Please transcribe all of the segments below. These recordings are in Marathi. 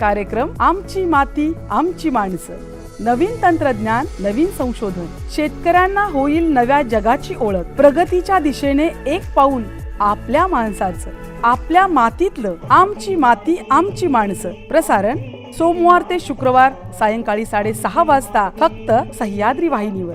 कार्यक्रम आमची माती आमची माणसं. नवीन तंत्रज्ञान नवीन संशोधन. शेतकऱ्यांना होईल नव्या जगाची ओळख. प्रगतीच्या दिशेने एक पाऊल आपल्या माणसाचं. आपल्या मातीतलं आमची माती आमची माणसं. प्रसारण सोमवार ते शुक्रवार सायंकाळी साडेसहा वाजता फक्त सह्याद्री वाहिनीवर.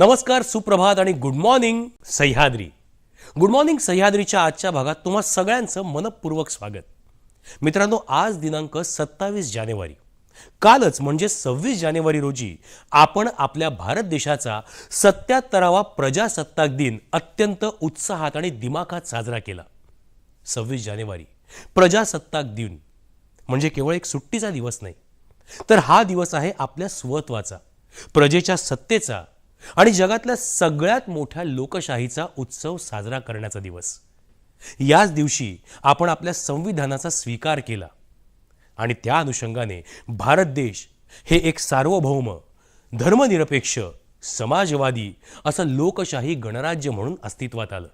नमस्कार सुप्रभात आणि good morning Sahyadri. Good morning सह्याद्रीच्या आजच्या भागात तुम्हा सगळ्यांचं मनपूर्वक स्वागत. मित्रांनो आज दिनांक सत्तावीस जानेवारी. कालच म्हणजे सव्वीस जानेवारी रोजी आपण आपल्या भारत देशाचा सत्याहत्तरावा प्रजासत्ताक दिन अत्यंत उत्साहात आणि दिमाखात साजरा केला. सव्वीस जानेवारी प्रजासत्ताक दिन. म्हणजे केवळ एक सुट्टीचा दिवस नाही तर हा दिवस आहे आपल्या स्वत्वाचा प्रजेच्या सत्तेचा आणि जगातल्या सगळ्यात मोठ्या लोकशाहीचा उत्सव साजरा करण्याचा दिवस. याच दिवशी आपण आपल्या संविधानाचा स्वीकार केला. आणि त्या अनुषंगाने भारत देश हे एक सार्वभौम धर्मनिरपेक्ष समाजवादी असं लोकशाही गणराज्य म्हणून अस्तित्वात आलं.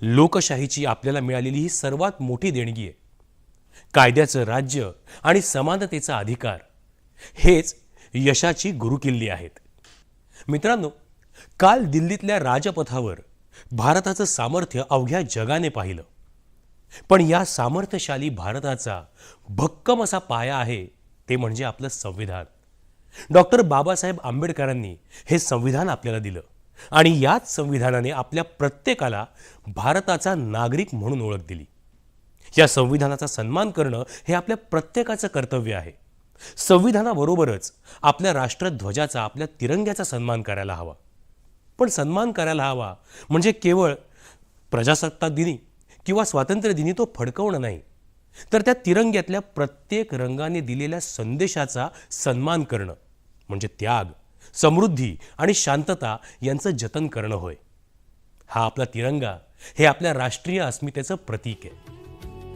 लोकशाहीची आपल्याला मिळालेली ही सर्वात मोठी देणगी आहे. कायद्याचं राज्य आणि समानतेचा अधिकार हेच यशाची गुरुकिल्ली आहेत. मित्रांनो काल दिल्लीतल्या राजपथावर भारताचं सामर्थ्य अवघ्या जगाने पाहिलं. पण या सामर्थ्यशाली भारताचा भक्कम असा पाया आहे ते म्हणजे आपलं संविधान. डॉक्टर बाबासाहेब आंबेडकरांनी हे संविधान आपल्याला दिलं आणि याच संविधानाने आपल्या प्रत्येकाला भारताचा नागरिक म्हणून ओळख दिली. या संविधानाचा सन्मान करणं हे आपल्या प्रत्येकाचं कर्तव्य आहे. संविधानाबरोबरच आपल्या राष्ट्रध्वजाचा आपल्या तिरंग्याचा सन्मान करायला हवा. पण सन्मान करायला हवा म्हणजे केवळ प्रजासत्ताक दिनी किंवा स्वातंत्र्य दिनी तो फडकवणं नाही. तर त्या तिरंग्यातल्या प्रत्येक रंगाने दिलेल्या संदेशाचा सन्मान करणं म्हणजे त्याग समृद्धी आणि शांतता यांचं जतन करणं होय. हा आपला तिरंगा हे आपल्या राष्ट्रीय अस्मितेचं प्रतीक आहे.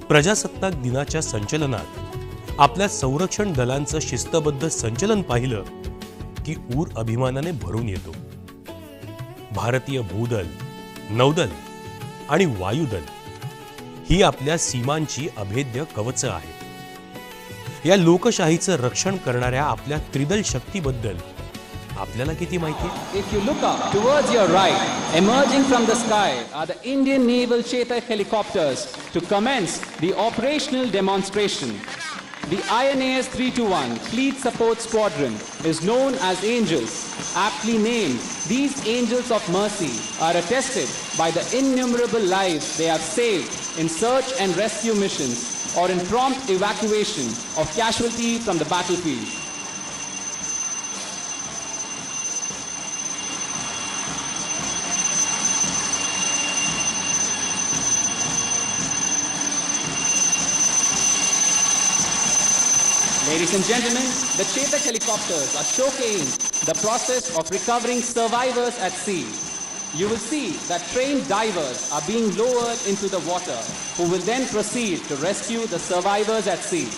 प्रजासत्ताक दिनाच्या संचलनात आपल्या संरक्षण दलांचं शिस्तबद्ध संचलन पाहिलं की ऊर अभिमानाने भरून येतो. भारतीय भूदल नौदल आणि वायुदल ही आपल्या सीमांची अभेद्य कवच आहे. या लोकशाहीचं रक्षण करणाऱ्या आपल्या त्रिदल शक्तीबद्दल आपल्याला किती माहिती if you look up right emerging from the sky are the Indian naval Chetak helicopters to commence the operational demonstration The INAS 321 Fleet Support Squadron is known as Angels. Aptly named, these Angels of Mercy are attested by the innumerable lives they have saved in search and rescue missions or in prompt evacuation of casualties from the battlefield. Ladies and gentlemen, the Chetak helicopters are showcasing the process of recovering survivors at sea. You will see that trained divers are being lowered into the water, who will then proceed to rescue the survivors at sea.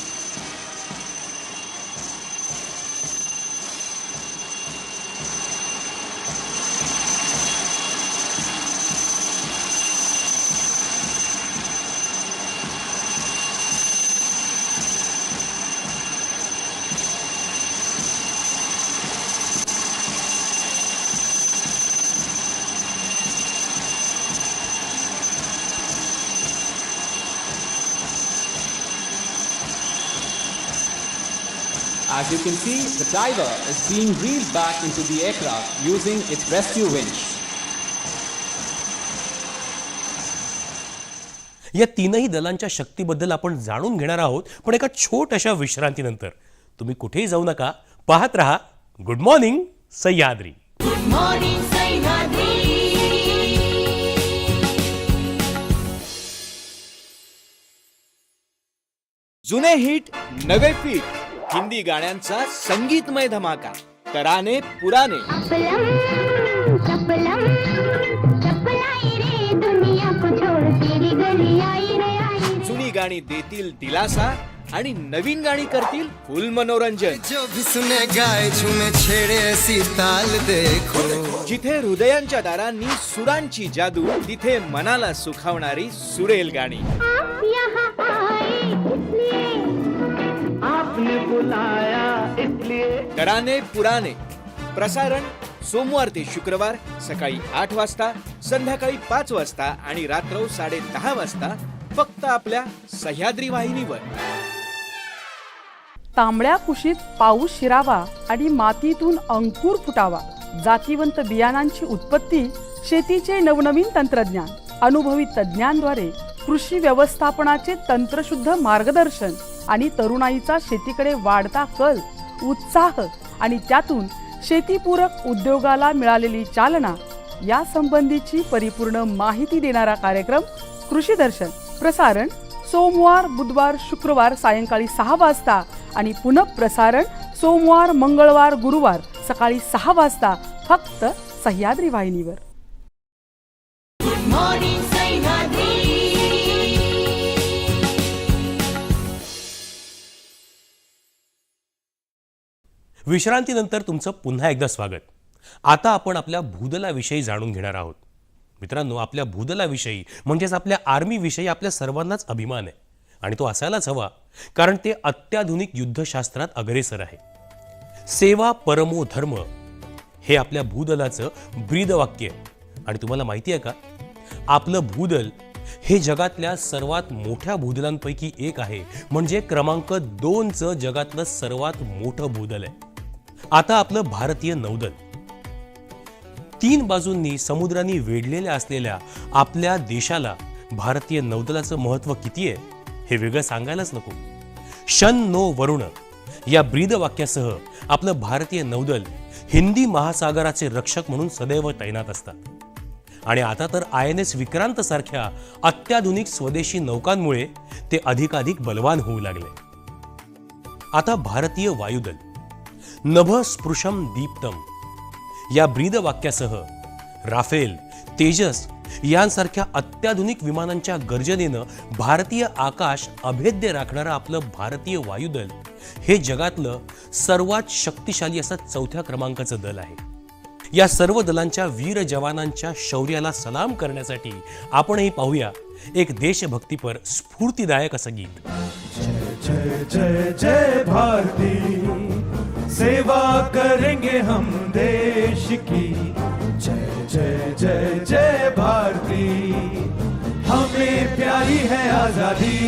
as you can see, the diver is being reeled back into the aircraft using its rescue winch. या तीनही दलांच्या शक्तीबद्दल आपण जाणून घेणार आहोत पण एका छोट अशा विश्रांतीनंतर. तुम्ही कुठेही जाऊ नका. पाहत रहा. Good morning Sahyadri. जुने हिट नवे फीट. हिंदी गाण्यांचा संगीतमय धमाका. तराने पुराने. चपलम चपलम चपलाई रे दुनिया को छोड़ तेरी गली आई रे आई रे. जुनी गाणी देतील दिलासा आणि नवीन गाणी करतील फुल मनोरंजन. जो भी सुने गाए झूमे छेड़े ऐसी ताल देखो. जिथे हृदयांच्या दारांनी सुरांची जादू तिथे मनाला सुखावणारी सुरेल गाणी. आप यहाँ आए इसलिए तराने पुराने। प्रसारण सोमवार ते शुक्रवार सकाळी आठ वाजता संध्याकाळी पाच वाजता आणि रात्र साडे दहा वाजता फक्त आपल्या सह्याद्री वाहिनीवर. तांबड्या कुशीत पाऊस शिरावा आणि मातीतून अंकुर फुटावा जातीवंत बियाणांची उत्पत्ती शेतीचे नवनवीन तंत्रज्ञान अनुभवी तज्ज्ञांद्वारे कृषी व्यवस्थापनाचे तंत्रशुद्ध मार्गदर्शन आणि तरुणाईचा शेतीकडे वाढता कल उत्साह आणि त्यातून शेतीपूरक उद्योगाला मिळालेली चालना या संबंधीची परिपूर्ण माहिती देणारा कार्यक्रम कृषी दर्शन. प्रसारण सोमवार बुधवार शुक्रवार सायंकाळी सहा वाजता आणि पुनःप्रसारण सोमवार मंगळवार गुरुवार सकाळी सहा वाजता फक्त सह्याद्री वाहिनीवर. विश्रांतीनंतर तुमचं पुन्हा एकदा स्वागत. आता आपण आपल्या भूदलाविषयी जाणून घेणार आहोत. मित्रांनो आपल्या भूदलाविषयी म्हणजेच आपल्या आर्मीविषयी आपल्या सर्वांनाच अभिमान आहे आणि तो असायलाच हवा कारण ते अत्याधुनिक युद्धशास्त्रात अग्रेसर आहे. सेवा परमो धर्म हे आपल्या भूदलाचं ब्रीदवाक्य आहे. आणि तुम्हाला माहिती आहे का? आपलं भूदल हे जगातल्या सर्वात मोठ्या भूदलांपैकी एक आहे. म्हणजे क्रमांक दोनचं जगातलं सर्वात मोठं भूदल आहे. आता आपलं भारतीय नौदल. तीन बाजूंनी समुद्रांनी वेढलेल्या असलेल्या आपल्या देशाला भारतीय नौदलाचं महत्त्व किती आहे हे वेगळं सांगायलाच नको. शन नो वरुण या ब्रीद वाक्यासह आपलं भारतीय नौदल हिंदी महासागराचे रक्षक म्हणून सदैव तैनात असतात. आणि आता तर आय एन एस विक्रांत सारख्या अत्याधुनिक स्वदेशी नौकांमुळे ते अधिकाधिक बलवान होऊ लागले. आता भारतीय वायुदल नभ स्पृशम दीप्तम। या ब्रीद वाक्यासह राफेल तेजस यांसारख्या अत्याधुनिक विमानांच्या गर्जनेनं भारतीय आकाश अभेद्य राखणारं आपलं भारतीय वायुदल हे जगातलं सर्वात शक्तिशाली असं चौथ्या क्रमांकाचं दल आहे. या सर्व दलांच्या वीर जवानांच्या शौर्याला सलाम करण्यासाठी आपणही पाहूया एक देशभक्तीपर स्फूर्तिदायक असं गीत. जय जय जय भारती. सेवा करेंगे हम देश की। जय जय जय जय भारती। हमें प्यारी है आज़ादी।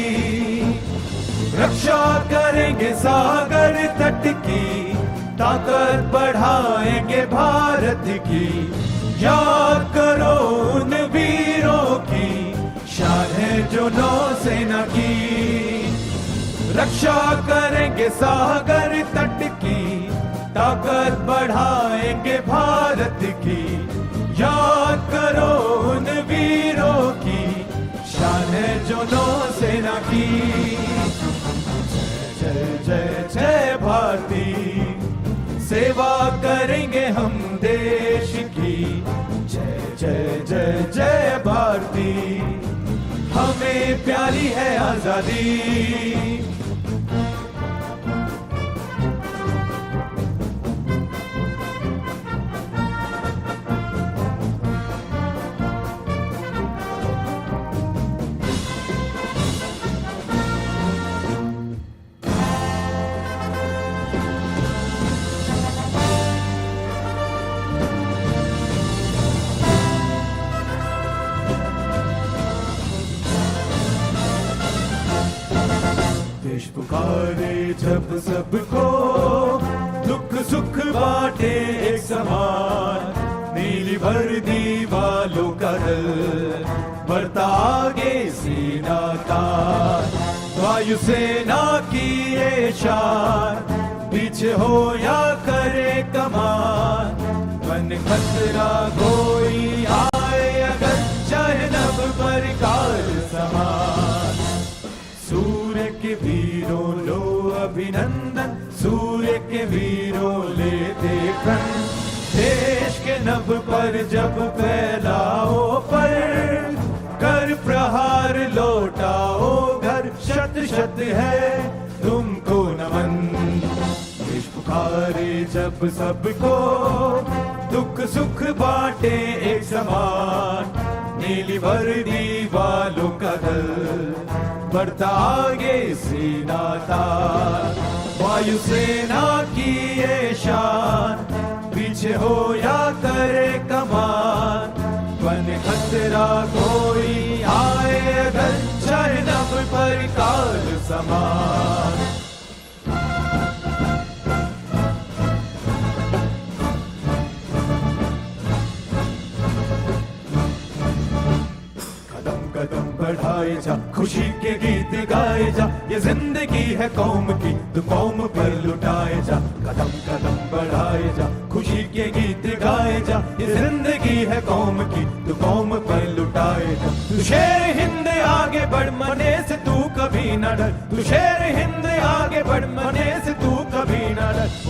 रक्षा करेंगे सागर तट की। ताकत बढ़ाएँगे भारत की। याद करो उन वीरों की। शान है जो नौसेना की। रक्षा करेंगे सागर तट ताकत बढ़ाएँगे भारत की। याद करो उन वीरों की। शान है जो नौसेना की। जय जय जय भारती। सेवा करेंगे हम देश की। जय जय जय जय भारती। हमें प्यारी है आज़ादी। पुकारे जब सबको दुख सुख बाटे एक समान। नीली वर्दी वालों का दल बढ़ता आगे सीना वायुसेना की ये शान, पीछे हो या करे कमान। मन खतरा कोई आए अगर चाहे नभ पर काल समान। सूर्य के वीरों लो अभिनंदन, सूर्य के वीरों ले देखन। देश के नभ पर जब फैलाओ पर, कर प्रहार लौटाओ घर। शत शत है तुमको नमन। पुकारे जब सबको, दुख सुख बांटे एक समान। नीली वर्दी वालों का दल। बढ़ता आगे सेना तार वायुसेना की ये शान पीछे हो या करे कमान बन खतरा कोई आए अगर चाहे पर काल समान बढ़ाए जा, खुशी के गीत गाए जा। ये ज़िंदगी है कौम की, तू कौम पर लुटाए जा। कदम कदम बढ़ाए जा, खुशी के गीत गाए जा। ये ज़िंदगी है कौम की, तू कौम पर लुटाए जा। तू शेर हिंद आगे बढ़, मने से तू कभी न डर। तू शेर हिंद आगे बढ़, मने से तू कभी न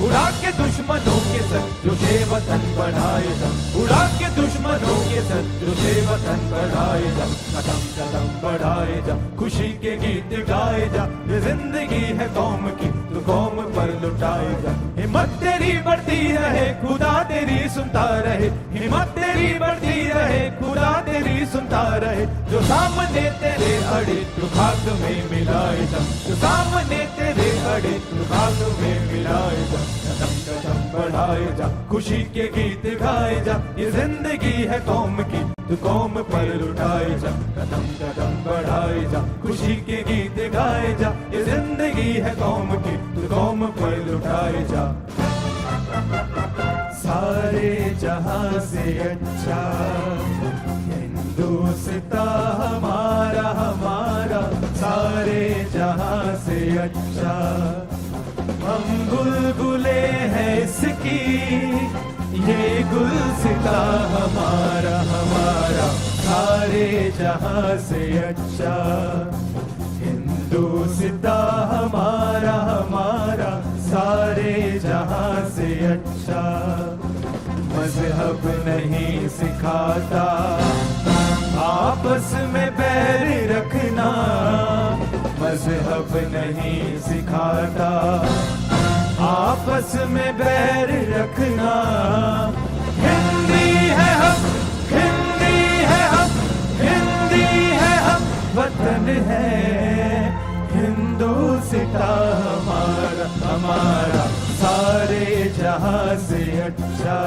उड़ा के दुश्मनों के सर, जो से वतन बढ़ाए जा उड़ा के दुश्मनों के सर, जो से वतन बढ़ाए जा कदम कदम बढ़ाए जा खुशी के गीत गाए जा ये ज़िंदगी है कौम की, तू कौम पर लुटाए जा हिम्मत तेरी बढ़ती रहे, खुदा तेरी सुनता रहे। हिम्मत तेरी बढ़ती रहे, खुदा तेरी सुनता रहे। जो सामने तेरे अड़े तू खाक में मिलाए जा जो सामने तेरे अड़े तू में मिलाए बढ़ाए जा, खुशी के गीत गाए जा, ये ज़िंदगी है कौम की तू कौम पर लुटाए जा, कदम कदम बढ़ाए जा, खुशी के गीत गाए जा, ये ज़िंदगी है कौम की तू कौम पर लुटाए जा। सारे जहाँ से अच्छा हिंदुस्ता हमारा हमारा बुलबुले हैं इसकी। ये गुलसिता हमारा हमारा। सारे जहाँ से अच्छा। हिंदुस्ता हमारा हमारा। सारे जहाँ से अच्छा। मज़हब नहीं सिखाता। आपस में बैर रखना। मज़हब नहीं सिखाता। आपस में बैर रखना हिंदी है हम हिंदी है हम हिंदी है हम वतन है हिंदुस्ता हमारा हमारा सारे जहां से अच्छा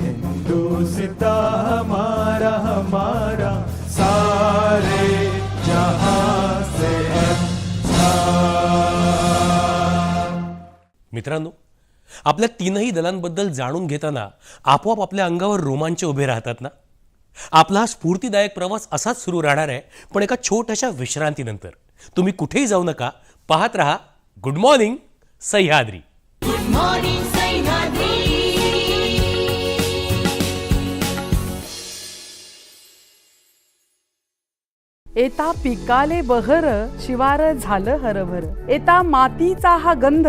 हिंदुस्ता हमारा हमारा सारे जहां मित्रांनो आपल्या तीनही दलांबद्दल जाणून घेताना आपोआप आपल्या अंगावर रोमांच उभे राहतात ना? आपला हा स्फूर्तीदायक प्रवास असाच सुरू राहणार आहे पण एका छोट्याशा विश्रांतीनंतर. तुम्ही कुठेही जाऊ नका पाहत रहा गुड मॉर्निंग सह्याद्री. एता पिकाले बहर शिवार झालं हरभर. एता मातीचा हा गंध.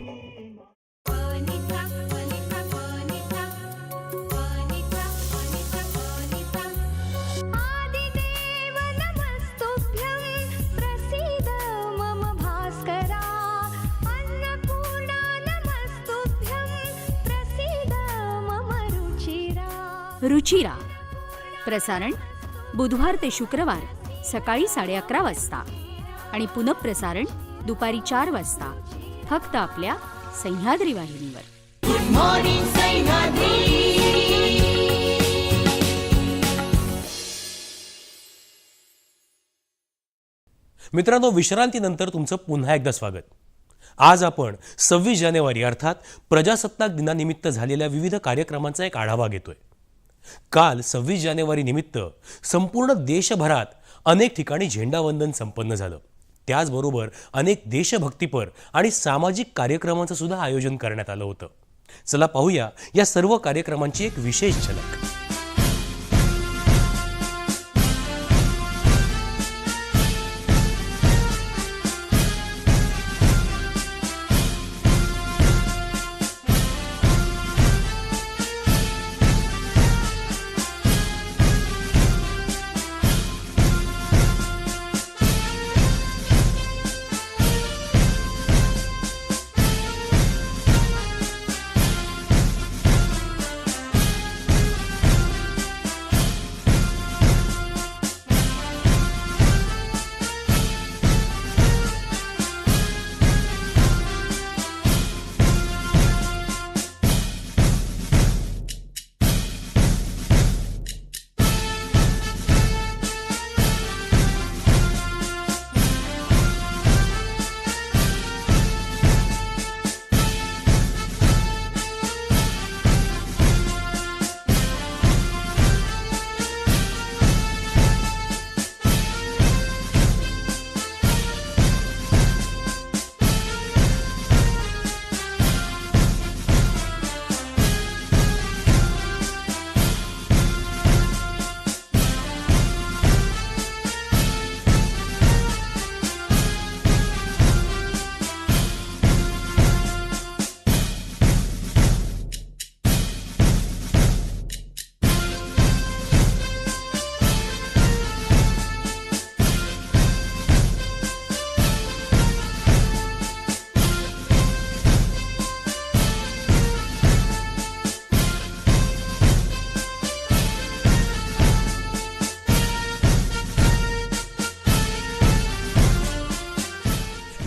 रुचिरा. प्रसारण बुधवार ते शुक्रवार सकाळी साडे अकरा वाजता. आणि पुनःप्रसारण दुपारी चार वाजता. फक्त आपल्या सह्याद्री वाहिनीवर. मित्रांनो विश्रांतीनंतर तुमचं पुन्हा एकदा स्वागत. आज आपण सव्वीस जानेवारी अर्थात प्रजासत्ताक दिनानिमित्त झालेल्या विविध कार्यक्रमांचा एक आढावा घेतोय. काल सव्वीस जानेवारी निमित्त संपूर्ण देशभरात अनेक ठिकाणी झेंडावंदन संपन्न झालं. त्याचबरोबर अनेक देशभक्तीपर आणि सामाजिक कार्यक्रमांचं सुद्धा आयोजन करण्यात आलं होतं. चला पाहूया या सर्व कार्यक्रमांची एक विशेष झलक.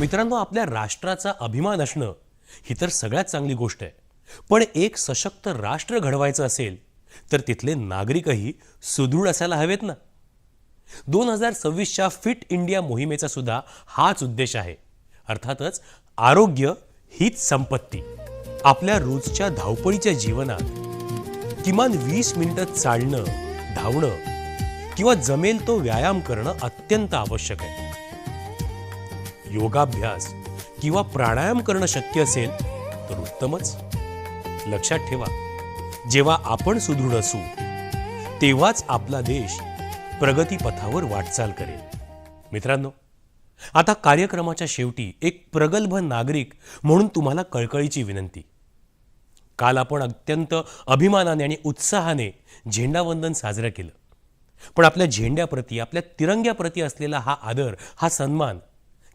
मित्रांनो आपल्या राष्ट्राचा अभिमान असणं ही तर सगळ्यात चांगली गोष्ट आहे. पण एक सशक्त राष्ट्र घडवायचं असेल तर तिथले नागरिकही सुदृढ असायला हवेत ना? दोन हजार सव्वीसच्या फिट इंडिया मोहिमेचा सुद्धा हाच उद्देश आहे. अर्थातच आरोग्य हीच संपत्ती. आपल्या रोजच्या धावपळीच्या जीवनात किमान वीस मिनिटं चालणं धावणं किंवा जमेल तो व्यायाम करणं अत्यंत आवश्यक आहे. योगाभ्यास किंवा प्राणायाम करणं शक्य असेल तर उत्तमच. लक्षात ठेवा जेव्हा आपण सुदृढ असू तेव्हाच आपला देश प्रगतीपथावर वाटचाल करेल. मित्रांनो आता कार्यक्रमाच्या शेवटी एक प्रगल्भ नागरिक म्हणून तुम्हाला कळकळीची विनंती. काल आपण अत्यंत अभिमानाने आणि उत्साहाने झेंडावंदन साजरं केलं. पण आपल्या झेंड्याप्रती आपल्या तिरंग्याप्रती असलेला हा आदर हा सन्मान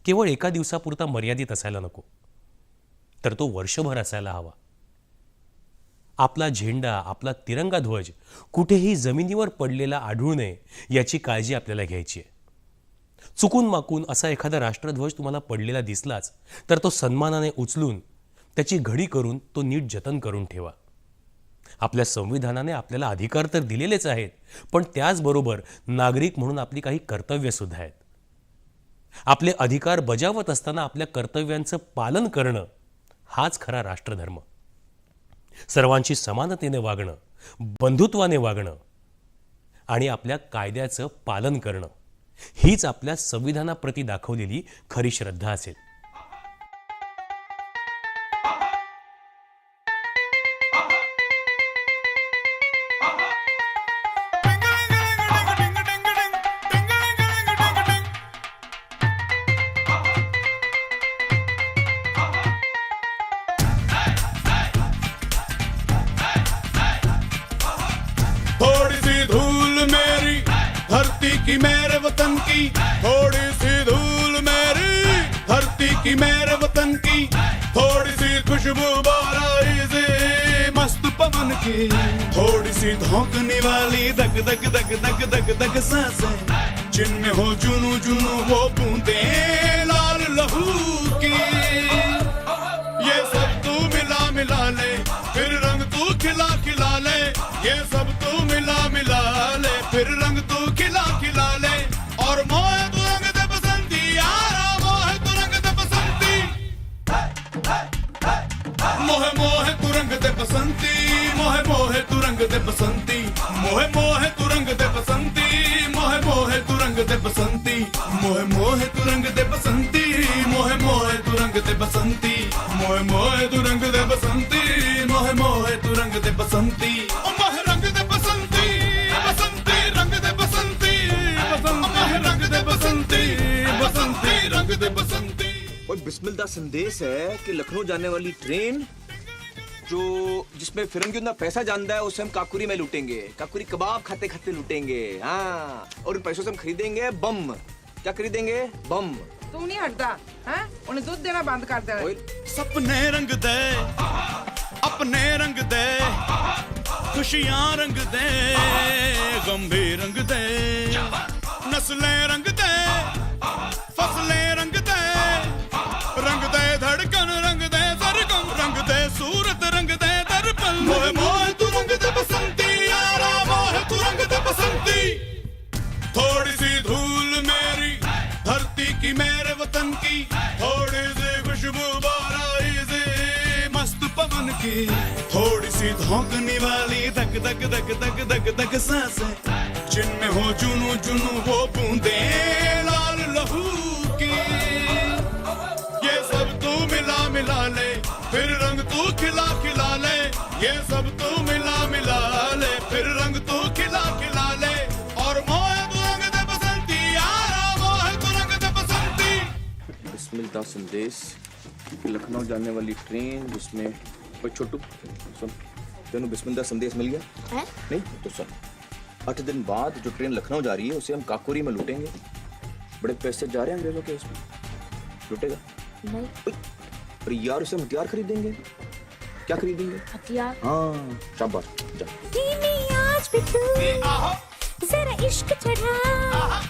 केवळ एका दिवसापुरता मर्यादित असायला नको. तर तो वर्षभर असायला हवा. आपला झेंडा आपला तिरंगा ध्वज कुठेही जमिनीवर पडलेला आढळू नये याची काळजी आपल्याला घ्यायची आहे. चुकून माकून असा एखादा राष्ट्रध्वज तुम्हाला पडलेला दिसलाच तर तो सन्मानाने उचलून त्याची घडी करून तो नीट जतन करून ठेवा. आपल्या संविधानाने आपल्याला अधिकार तर दिलेलेच आहेत पण त्याचबरोबर नागरिक म्हणून आपली काही कर्तव्यसुद्धा आहेत. आपले अधिकार बजावत असताना आपल्या कर्तव्यांचं पालन करणं हाच खरा राष्ट्रधर्म. सर्वांशी समानतेने वागणं बंधुत्वाने वागणं आणि आपल्या कायद्याचं पालन करणं हीच आपल्या संविधानाप्रती दाखवलेली खरी श्रद्धा असेल. की थोड़ी सी धूल मेरी, धरती की मेरे वतन की, थोड़ी सी खुशबू बाराई से मस्त पवन की। थोड़ी सी धोकने वाली दग दग दग दग दग दग साँसें, जिनमें हो जुनू जुनू वो बूंदे लाल लहू की। ये सब तू मिला मिला ले, फिर रंग तू खिला खिला ले, ये सब रंग दे बसंती मोह मोह तू रंग दे बसंती मोह मोह तू रंग दे बसंती मोह मोह तू रंग दे बसंती मोह मोह तू रंग दे बसंती मोह मोह तू रंग दे बसंती मोह मोह तू रंग दे बसंती रंग दे बसंती बसंती रंग दे बसंती बसंत रंग दे बसंती बसंती रंग दे बसंती और बिस्मिल संदेश है कि लखनऊ जाने वाली ट्रेन जो जिसमें फिरंगी उतना पैसा जानता है उसे हम काकुरी में लूटेंगे। काकुरी कबाब खाते खाते लूटेंगे। हाँ और उन पैसों से हम खरीदेंगे बम। क्या खरीदेंगे? बम। तू नहीं हटता है? उन्हें दूध देना बंद कर दे। सपने रंग दे अपने रंग दे खुशियाँ रंग दे गम रंग दे। नस्लें थोड़ी वाली, धक धक धक धक धक धक साँसें। जिनमें हो जुनू जुनू वो बूंदे लाल लहू की। ये सब तू मिला मिला ले, फिर रंग तू खिला खिला ले। ये सब तू मिला मिला ले, फिर रंग तू खिला खिला ले। और तू रंग दे बसंती यारा तू रंग दे बसंती। बिस्मिल संदेश, लखनऊ जाने वाली ट्रेन, जिसमें छोटू तेनू बिस्मिल दा संदेश मिल गया। है? नहीं तो सुन। आठ दिन बाद जो ट्रेन लखनऊ जा रही है उसे हम काकोरी में लूटेंगे। बड़े पैसे जा रहे हैं अंग्रेज़ों के इसमें। लूटेगा? नहीं। अरे यार उसे हम हथियार खरीदेंगे। क्या खरीदेंगे? हथियार? हाँ शाबाश जा। आज भी तू। जरा इश्क चढ़ा।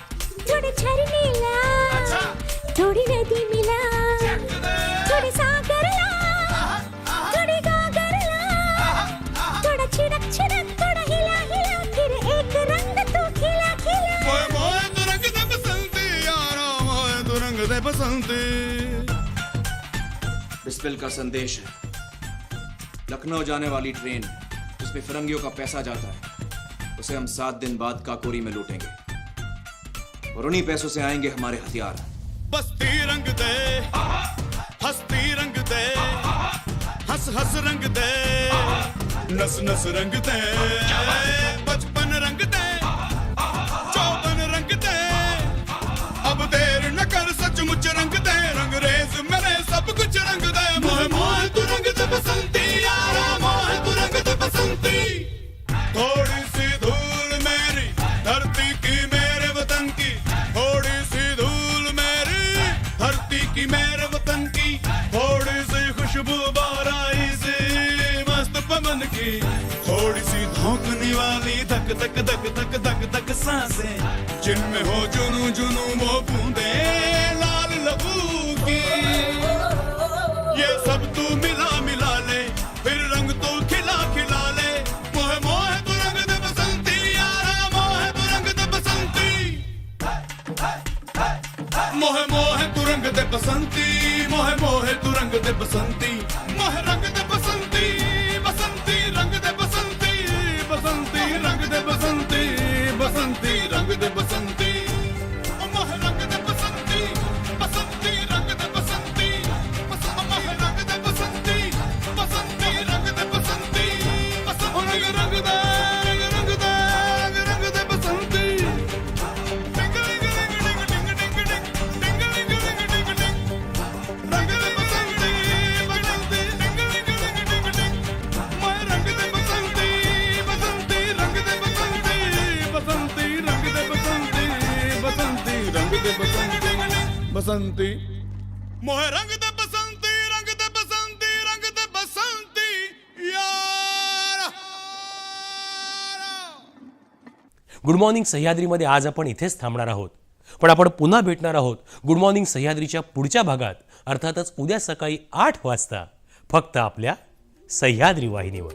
थोड़े झरने ला। थोड़ी नदी मिला। थोड़े सागर दे बसंती बिस्मिल का संदेश है। लखनऊ जाने वाली ट्रेन जिसमें फिरंगियों का पैसा जाता है उसे हम सात दिन बाद काकोरी में लूटेंगे। और उन्हीं पैसों से आएँगे हमारे हथियार। बस्ती रंग दे। हस्ती रंग दे। हंस हंस रंग दे। नस नस रंग दे। सचमुच रंग दे रंग रेज मेरे सब कुछ रंग दे मोह मोह तू रंग दे बसंती, यारा मोह तू रंग दे बसंती। थोड़ी सी धूल मेरी, धरती की मेरे वतन की। थोड़ी सी धूल मेरी, धरती की मेरे वतन की। थोड़ी सी खुशबू बाराई से, मस्त पवन की। थोड़ी सी धोकने वाली, धक धक धक धक धक धक, साँसें। जिनमें हो जुनू जुनू, वो बूंदे। ये सब तू मिला मिला ले फिर रंग तू खिला खिला ले। मोह मोह तू रंग दे बसंती यारा मोह तू रंग दे बसंती। मोह मोह तू रंग दे बसंती मोह मोह तू रंग दे बसंती। गुड मॉर्निंग सह्याद्रीमध्ये आज आपण इथेच थांबणार आहोत. पण आपण पुन्हा भेटणार आहोत गुड मॉर्निंग सह्याद्रीच्या पुढच्या भागात अर्थातच उद्या सकाळी आठ वाजता फक्त आपल्या सह्याद्री वाहिनीवर.